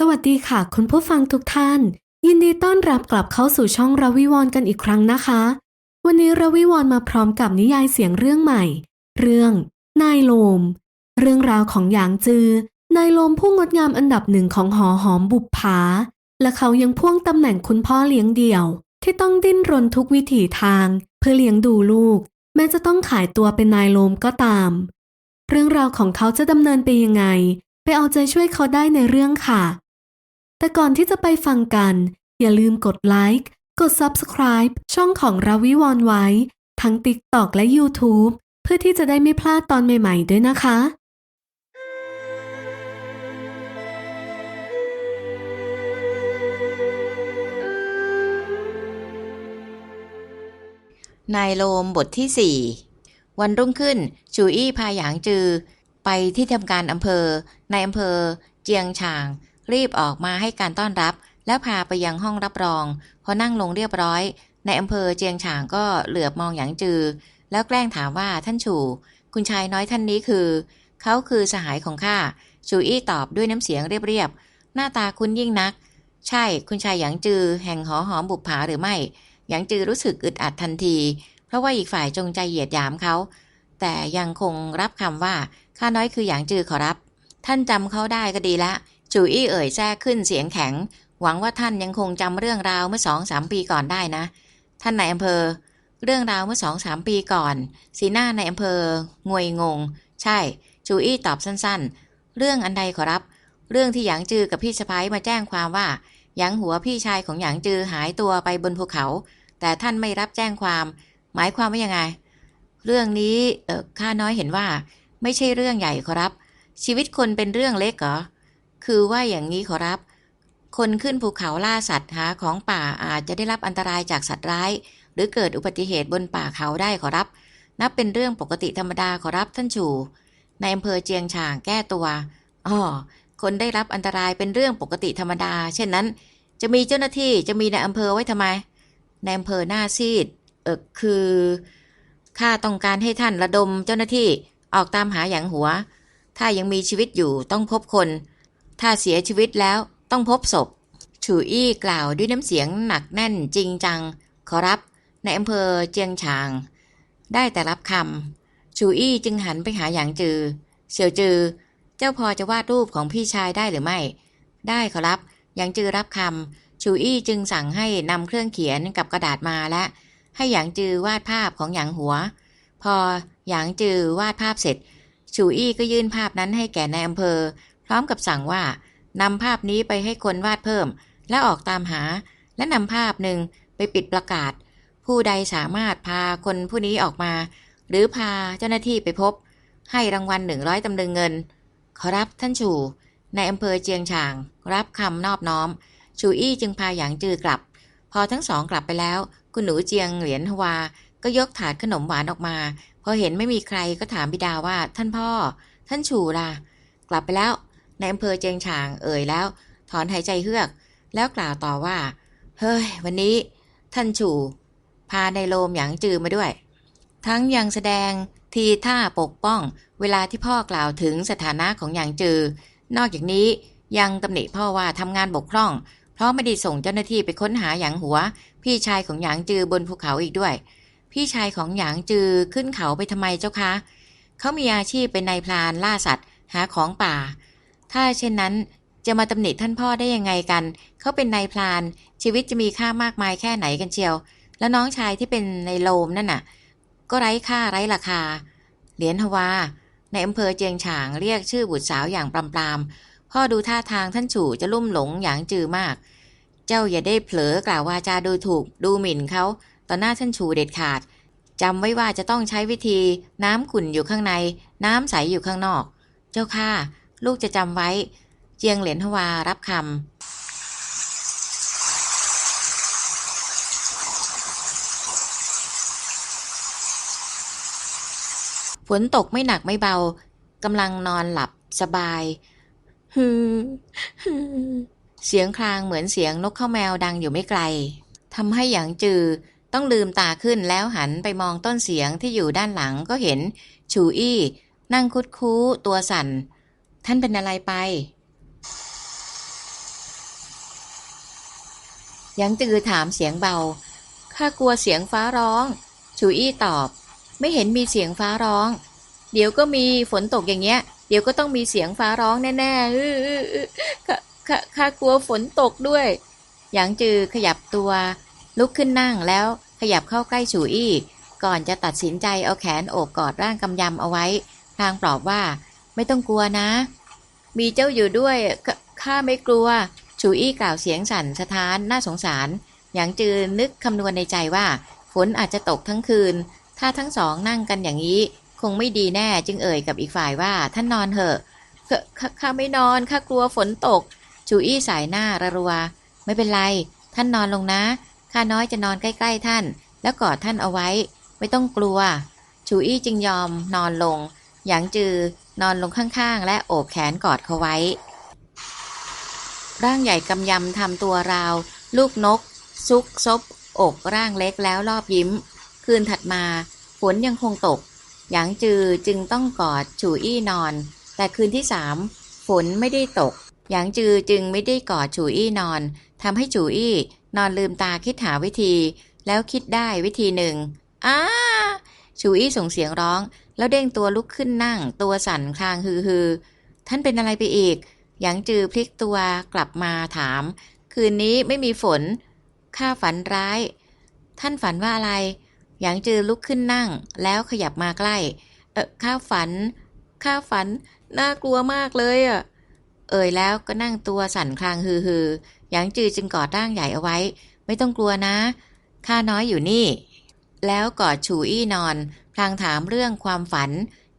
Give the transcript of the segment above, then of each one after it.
สวัสดีค่ะ คุณผู้ฟังทุกท่าน ยินดีต้อนรับกลับเข้าสู่ช่องราวิวรกันอีกครั้งนะคะ วันนี้ราวิวรมาพร้อมกับนิยายเสียงเรื่องใหม่ เรื่อง นายโลม เรื่องราวของหยางจือ นายโลมผู้งดงามอันดับหนึ่งของหอหอมบุปผา และเขายังพ่วงตำแหน่งคุณพ่อเลี้ยงเดี่ยว ที่ต้องดิ้นรนทุกวิถีทาง เพื่อเลี้ยงดูลูก แม้จะต้องขายตัวเป็นนายโลมก็ตาม เรื่องราวของเขาจะดำเนินไปยังไง ไปเอาใจช่วยเขาได้ในเรื่องค่ะ แต่ก่อนที่จะไปฟังกัน อย่าลืมกดไลค์ กด Subscribe ช่องของราวิวอนไว้ ทั้ง TikTok และ YouTube เพื่อที่จะได้ไม่พลาดตอนใหม่ๆด้วยนะคะ นายโลมบทที่สี่วันรุ่งขึ้น ชูอี้พาหยางจือ ไปที่ทำการอำเภอ ในอำเภอ เจียงฉาง รีบออกมาให้การต้อนรับ แล้วพาไปยังห้องรับรอง พอนั่งลงเรียบร้อย ในอำเภอเจียงฉางก็เหลือบมองหยางจือ แล้วแกล้งถามว่าท่านชูคุณชายน้อยท่านนี้คือ เขาคือสหายของข้าชูอี้ตอบด้วยน้ำเสียงเรียบๆหน้าตาคุ้นยิ่งนัก ใช่คุณชายหยางจือ แห่งหอหอมบุปผาหรือไม่หยางจือรู้สึกอึดอัดทันที เพราะว่าอีกฝ่ายจงใจเหยียดหยามเขาแต่ยังคงรับคำว่าข้าน้อยคือหยางจือขอรับ ท่านจำเขาได้ก็ดีละ จูอี้เอ่ยแท้ขึ้นเสียงแข็ง หวังว่าท่านยังคงจำเรื่องราวเมื่อสองสามปีก่อนได้นะ ท่านนายอำเภอ เรื่องราวเมื่อสองสามปีก่อน สีหน้าในอำเภองวยงง ใช่จูอี้ตอบสั้นๆ เรื่องอันใดขอรับ เรื่องที่หยางจือกับพี่สะพ้ายมาแจ้งความว่าหยางหัวพี่ชายของหยางจือหายตัวไปบนภูเขา แต่ท่านไม่รับแจ้งความ หมายความว่ายังไง เรื่องนี้เออข้าน้อยเห็นว่า ไม่ใช่เรื่องใหญ่ขอรับ ชีวิตคนเป็นเรื่องเล็กเหรอ คือว่าอย่างนี้ขอรับ คนขึ้นภูเขาล่าสัตว์หาของป่าอาจจะได้รับอันตรายจากสัตว์ร้าย หรือเกิดอุบัติเหตุบนป่าเขาได้ขอรับ นับเป็นเรื่องปกติธรรมดาขอรับท่านชูในอำเภอเจียงฉางแก้ตัวอ๋อคนได้รับอันตรายเป็นเรื่องปกติธรรมดา เช่นนั้น จะมีเจ้าหน้าที่จะมีในอำเภอไว้ทำไมในอำเภอหน้าซีด เออคือข้าต้องการให้ท่านระดมเจ้าหน้าที่ออกตามหาอย่างหัว ถ้ายังมีชีวิตอยู่ต้องพบคน ถ้าเสียชีวิตแล้วต้องพบศพ ฉูอี้กล่าวด้วยน้ำเสียงหนักแน่นจริงจัง ขอรับในอำเภอเจียงฉาง ได้แต่รับคำฉูอี้จึงหันไปหาหยางจือ เสี่ยวจือ เจ้าพอจะวาดรูปของพี่ชายได้หรือไม่ ได้ขอรับหยางจือรับคำ ชูอี้จึงสั่งให้นำเครื่องเขียนกับกระดาษมาและ ให้หยางจือวาดภาพของหยางหัว พอหยางจือวาดภาพเสร็จ ชูอี้ก็ยื่นภาพนั้นให้แก่ในายอำเภอ พร้อมกับสั่งว่านำภาพนี้ไปให้คนวาดเพิ่ม และออกตามหา และนำภาพหนึ่งไปปิดประกาศ ผู้ใดสามารถพาคนผู้นี้ออกมา หรือพาเจ้าหน้าที่ไปพบ ให้รางวัลหนึ่งร้อยตำลึงเงิน ขอรับท่านชูในอำเภอเจียงฉาง รับคำนอบน้อม ชูอี้จึงพาหยางจือกลับ พอทั้งสองกลับไปแล้ว คุณหนูเจียงเหรียญฮวา ก็ยกถาดขนมหวานออกมา พอเห็นไม่มีใครก็ถามบิดาว่าท่านพ่อ ท่านชูล่ะ กลับไปแล้ว ในอำเภอเจียงฉางเอ่ยแล้ว ถอนหายใจเฮือก แล้วกล่าวต่อว่า เฮ้ย วันนี้ ท่านชูพาในโลมหยางจือมาด้วย ทั้งยังแสดงทีท่าปกป้อง เวลาที่พ่อกล่าวถึงสถานะของหยางจือ นอกจากนี้ยังตำหนิพ่อว่าทำงานบกพร่อง เพราะไม่ได้ส่งเจ้าหน้าที่ไปค้นหาหยางหัว พี่ชายของหยางจือบนภูเขาอีกด้วย พี่ชายของหยางจือขึ้นเขาไปทำไมเจ้าคะ เขามีอาชีพเป็นนายพรานล่าสัตว์ หาของป่า ถ้าเช่นนั้นจะมาตำหนิท่านพ่อได้ยังไงกัน เขาเป็นนายพราน ชีวิตจะมีค่ามากมายแค่ไหนกันเชียว แล้วน้องชายที่เป็นในายโลมนั่นน่ะ ก็ไร้ค่าไร้ราคา เหรียญฮวา ในอำเภอเจียงฉางเรียกชื่อบุตรสาวอย่างปรามๆ พ่อดูท่าทางท่านฉู่จะลุ่มหลงอย่างจือมาก เจ้าอย่าได้เผลอกล่าววาจาดูถูกดูหมิ่นเขาต่อหน้าท่านฉูเด็ดขาดจำไว้ว่าจะต้องใช้วิธี น้ำขุ่นอยู่ข้างใน น้ำใสอยู่ข้างนอก เจ้าค่ะ ลูกจะจำไว้ เจียงเหรียญฮวารับคำฝนตกไม่หนักไม่เบากำลังนอนหลับสบายฮือเสียงครางเหมือนเสียงนกข้าวแมวดังอยู่ไม่ไกลทำให้หยางจือต้องลืมตาขึ้นแล้วหันไปมองต้นเสียงที่อยู่ด้านหลังก็เห็น ชูอี้นั่งคุดคู้ตัวสั่น ท่านเป็นอะไรไปยางจือถามเสียงเบา ข้ากลัวเสียงฟ้าร้อง ชูอี้ตอบ ไม่เห็นมีเสียงฟ้าร้อง เดี๋ยวก็มีฝนตกอย่างเงี้ย เดี๋ยวก็ต้องมีเสียงฟ้าร้องแน่ๆข้าข้าข้ากลัวฝนตกด้วยหยางจือขยับตัว ลุกขึ้นนั่งแล้วขยับเข้าใกล้ฉูอี้ ก่อนจะตัดสินใจเอาแขนโอบกอดร่างกำยำเอาไว้พลางปลอบว่า ไม่ต้องกลัวนะ มีเจ้าอยู่ด้วยขข้าไม่กลัว ชูอี้กล่าวเสียงสั่นสะท้านน่าสงสาร หยางจือนึกคำนวณในใจว่า ฝนอาจจะตกทั้งคืน ถ้าทั้งสองนั่งกันอย่างนี้ คงไม่ดีแน่จึงเอ่ยกับอีกฝ่ายว่าท่านนอนเถอะขข้าไม่นอนข้ากลัวฝนตก ชูอี้สายหน้าระรัว ไม่เป็นไร ท่านนอนลงนะ ข้าน้อยจะนอนใกล้ ๆ ท่าน แล้วกอดท่านเอาไว้ ไม่ต้องกลัว ชูอี้จึงยอมนอนลง หยางจือ นอนลงข้างๆ และโอบแขนกอดเขาไว้ ร่างใหญ่กำยำทำตัวราว ลูกนก ซุกซบอกร่างเล็กแล้วรอบยิ้ม คืนถัดมาฝนยังคงตก หยางจือจึงต้องกอดฉูอี้นอน แต่คืนที่สามฝนไม่ได้ตก หยางจือจึงไม่ได้กอดฉูอี้นอนทำให้ฉูอี้นอนลืมตาคิดหาวิธี แล้วคิดได้วิธีหนึ่งอ้าฉูอี้ส่งเสียงร้อง แล้วเด้งตัวลุกขึ้นนั่ง ตัวสั่นคลางฮือฮือท่านเป็นอะไรไปอีก หยางจือพลิกตัวกลับมาถาม คืนนี้ไม่มีฝน ข้าฝันร้าย ท่านฝันว่าอะไร หยางจือลุกขึ้นนั่ง แล้วขยับมาใกล้ เออข้าฝัน ข้าฝัน น่ากลัวมากเลยอะ เอ่ยแล้วก็นั่งตัวสั่นคลางฮือฮือหยางจือจึงกอดร่างใหญ่เอาไว้ ไม่ต้องกลัวนะ ข้าน้อยอยู่นี่ แล้วกอดฉูอี้นอน พลางถามเรื่องความฝัน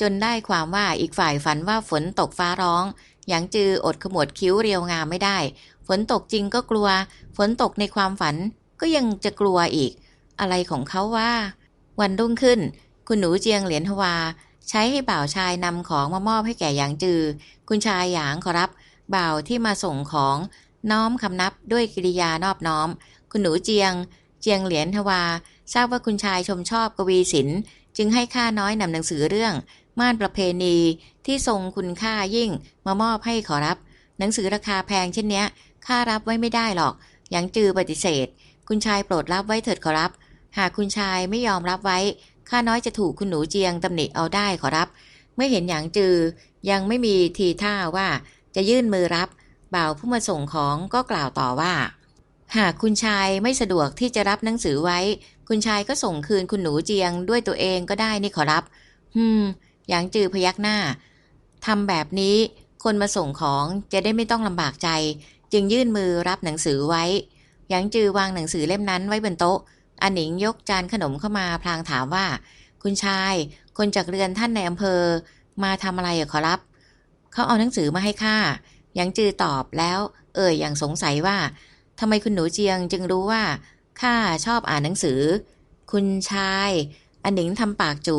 จนได้ความว่าอีกฝ่ายฝันว่าฝนตกฟ้าร้องหยางจืออดขมวดคิ้วเรียวงามไม่ได้ ฝนตกจริงก็กลัว ฝนตกในความฝันก็ยังจะกลัวอีก อะไรของเขาว่า วันรุ่งขึ้น คุณหนูเจียงเหรียญทวา ใช้ให้บ่าวชายนำของมามอบให้แก่หยางจือ คุณชายหยางขอรับ บ่าวที่มาส่งของน้อมคำนับด้วยกิริยานอบน้อม คุณหนูเจียง เจียงเหรียญทวา ทราบว่าคุณชายชมชอบกวีศิลป์ จึงให้ข้าน้อยนำหนังสือเรื่อง ม่านประเพณีที่ทรงคุณค่ายิ่งมามอบให้ขอรับ หนังสือราคาแพงเช่นเนี้ยข้ารับไว้ไม่ได้หรอกหยางจือปฏิเสธ คุณชายโปรดรับไว้เถิดขอรับ หากคุณชายไม่ยอมรับไว้ ข้าน้อยจะถูกคุณหนูเจียงตำหนิเอาได้ขอรับ เมื่อเห็นหยางจือยังไม่มีทีท่าว่าจะยื่นมือรับ บ่าวผู้มาส่งของก็กล่าวต่อว่า หากคุณชายไม่สะดวกที่จะรับหนังสือไว้ คุณชายก็ส่งคืนคุณหนูเจียงด้วยตัวเองก็ได้นี่ขอรับฮึมหยางจือพยักหน้า ทำแบบนี้คนมาส่งของจะได้ไม่ต้องลำบากใจ จึงยื่นมือรับหนังสือไว้ หยางจือวางหนังสือเล่มนั้นไว้บนโต๊ะอันหนิงยกจานขนมเข้ามาพลางถามว่า คุณชาย คนจากเรือนท่านในอำเภอ มาทำอะไรอขอรับ เขาเอาหนังสือมาให้ข้าหยางจือตอบแล้ว เอ่ยอย่างสงสัยว่าทำไมคุณหนูเจียงจึงรู้ว่า ข้าชอบอ่านหนังสือ คุณชาย อันหนิงทำปากจู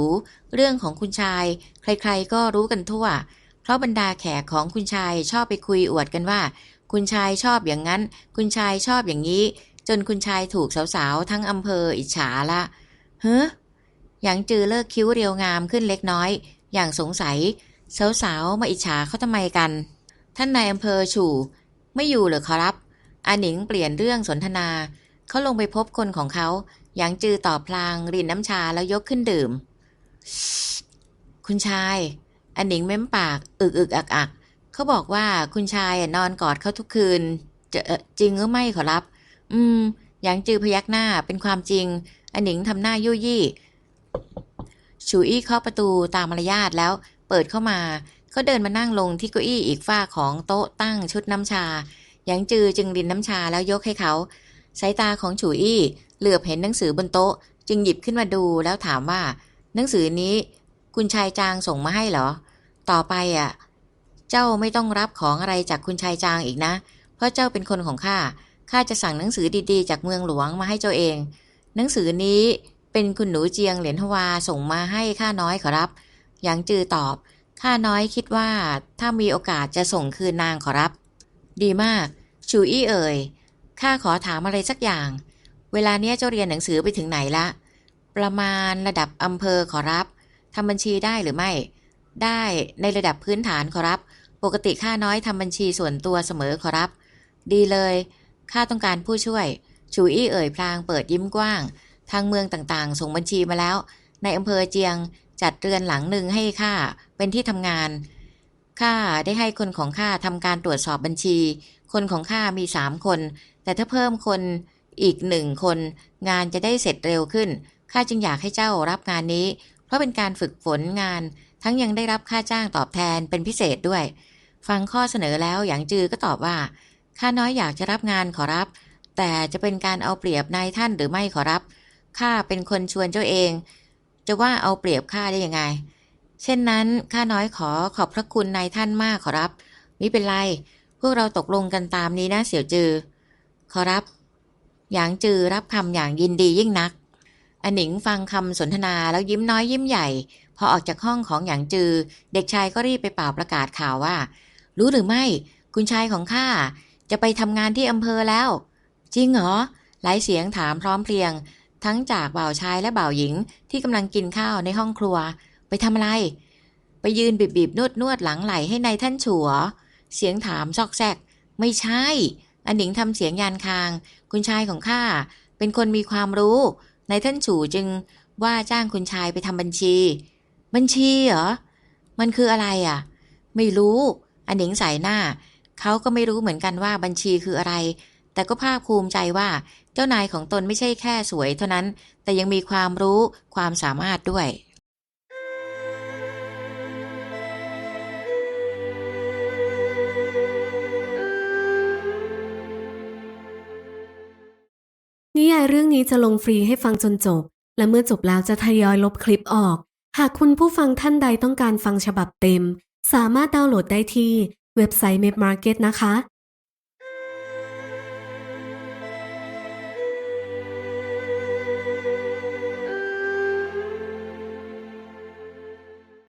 เรื่องของคุณชาย ใครๆก็รู้กันทั่ว เพราะบรรดาแขกของคุณชายชอบไปคุยอวดกันว่า คุณชายชอบอย่างนั้น คุณชายชอบอย่างนี้ จนคุณชายถูกสาวๆทั้งอำเภออิจฉาละเฮ้หยางจือเลิกคิ้วเรียวงามขึ้นเล็กน้อย อย่างสงสัยสาวๆมาอิจฉาเขาทำไมกัน ท่านนายอำเภอฉู่ ไม่อยู่หรือขอรับอาหนิงเปลี่ยนเรื่องสนทนา เขาลงไปพบคนของเขาหยางจือตอบพลางรินน้ำชาแล้วยกขึ้นดื่ม คุณชายอันหนิงเม้มปากอึกอึกอักอักเขาบอกว่าคุณชายนอนกอดเขาทุกคืนจะจริงหรือไม่ขอรับ อืมหยางจือพยักหน้าเป็นความจริง อันหนิงทำหน้ายุ่ยยี่ชูอี้เคาะประตูตามมารยาทแล้วเปิดเข้ามาเขาเดินมานั่งลงที่เก้าอี้อีกฝ้าของโต๊ะตั้งชุดน้ำชาหยางจือจึงรินน้ำชาแล้วยกให้เขา สายตาของฉูอี้เหลือบเห็นหนังสือบนโต๊ะ จึงหยิบขึ้นมาดูแล้วถามว่า หนังสือนี้ คุณชายจางส่งมาให้เหรอ ต่อไปอะ เจ้าไม่ต้องรับของอะไรจากคุณชายจางอีกนะ เพราะเจ้าเป็นคนของข้าข้าจะสั่งหนังสือดีๆ จากเมืองหลวงมาให้เจ้าเอง หนังสือนี้เป็นคุณหนูเจียงเหรียญทวาส่งมาให้ข้าน้อยขอรับหยางจือตอบข้าน้อยคิดว่าถ้ามีโอกาสจะส่งคืนนางขอรับ ดีมากชูอี้เอ่ย ข้าขอถามอะไรสักอย่าง เวลาเนี้ยเจ้าเรียนหนังสือไปถึงไหนละ ประมาณระดับอำเภอขอรับทำบัญชีได้หรือไม่ ได้ในระดับพื้นฐานขอรับ ปกติข้าน้อยทำบัญชีส่วนตัวเสมอขอรับ ดีเลยข้าต้องการผู้ช่วย ชูอี้เอ่ยพลางเปิดยิ้มกว้าง ทางเมืองต่างๆ ส่งบัญชีมาแล้ว ในอำเภอเจียงจัดเรือนหลังหนึ่งให้ข้าเป็นที่ทำงานข้าได้ให้คนของข้าทำการตรวจสอบบัญชี คนของข้ามีสามคน แต่ถ้าเพิ่มคนอีกหนึ่งคน งานจะได้เสร็จเร็วขึ้น ข้าจึงอยากให้เจ้ารับงานนี้ เพราะเป็นการฝึกฝนงาน ทั้งยังได้รับค่าจ้างตอบแทนเป็นพิเศษด้วย ฟังข้อเสนอแล้วหยางจือก็ตอบว่า ข้าน้อยอยากจะรับงานขอรับ แต่จะเป็นการเอาเปรียบนายท่านหรือไม่ขอรับ ข้าเป็นคนชวนเจ้าเอง จะว่าเอาเปรียบข้าได้ยังไง เช่นนั้นข้าน้อยขอขอบพระคุณนายท่านมากขอรับมิเป็นไร วกเราตกลงกันตามนี้นะเสี่ยวจือ ขอรับหยางจือรับคำอย่างยินดียิ่งนักอนิงฟังคำสนทนาแล้วยิ้มน้อยยิ้มใหญ่ พอออกจากห้องของหยางจือ เด็กชายก็รีบไปเป่าประกาศข่าวว่า รู้หรือไม่ คุณชายของข้าจะไปทำงานที่อำเภอแล้ว จริงเหรอ หลายเสียงถามพร้อมเพรียง ทั้งจากบ่าวชายและบ่าวหญิงที่กำลังกินข้าวในห้องครัว ไปทำอะไร ไปยืนบีบบีบนวดนวดหลังไหลให้นายท่านฉัว เสียงถามซอกแซก ไม่ใช่ อันหนิงทำเสียงยานคาง คุณชายของข้าเป็นคนมีความรู้นายท่านฉูจึงว่าจ้างคุณชายไปทำบัญชี บัญชีเหรอ มันคืออะไรอะ ไม่รู้ อันหนิงใส่หน้า เขาก็ไม่รู้เหมือนกันว่าบัญชีคืออะไร แต่ก็ภาคภูมิใจว่าเจ้านายของตนไม่ใช่แค่สวยเท่านั้น แต่ยังมีความรู้ความสามารถด้วย นิยายเรื่องนี้จะลงฟรีให้ฟังจนจบ และเมื่อจบแล้วจะทยอยลบคลิปออก หากคุณผู้ฟังท่านใดต้องการฟังฉบับเต็ม สามารถดาวน์โหลดได้ที่เว็บไซต์ m e p Market นะคะ